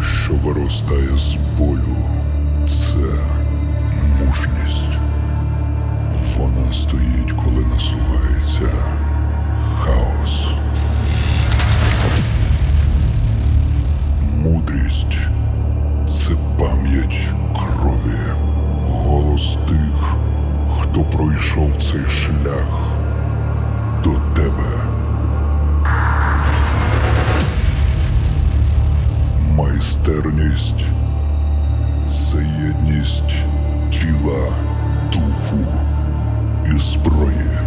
що виростає з болю, це мужність. Вона стоїть, коли насувається хаос. Мудрість це пам'ять крові, голос тих, хто пройшов цей шлях майстерність, це єдність тіла, духу і зброї.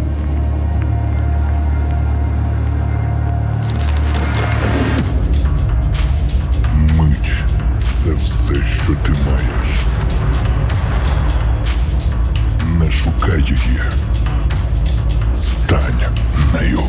Мить це все, що ти маєш. Не шукай її. Стань нею.